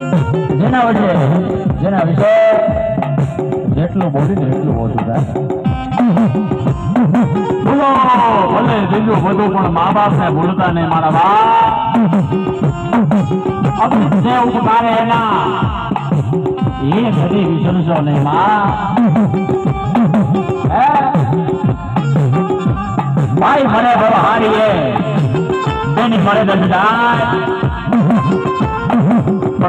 જેના વડે જેના વિશે જેટલું બોલી એટલું ઓછું થાય. ભલે બીજું બધું પણ મા બાપ ને ભૂલતા નહીં, મારા બાપ. જે ઉપકારે એના, એ ઘડી વિસરશો નહીં, માં? ભાઈ મળે બહારીએ તેની મળે દંડાય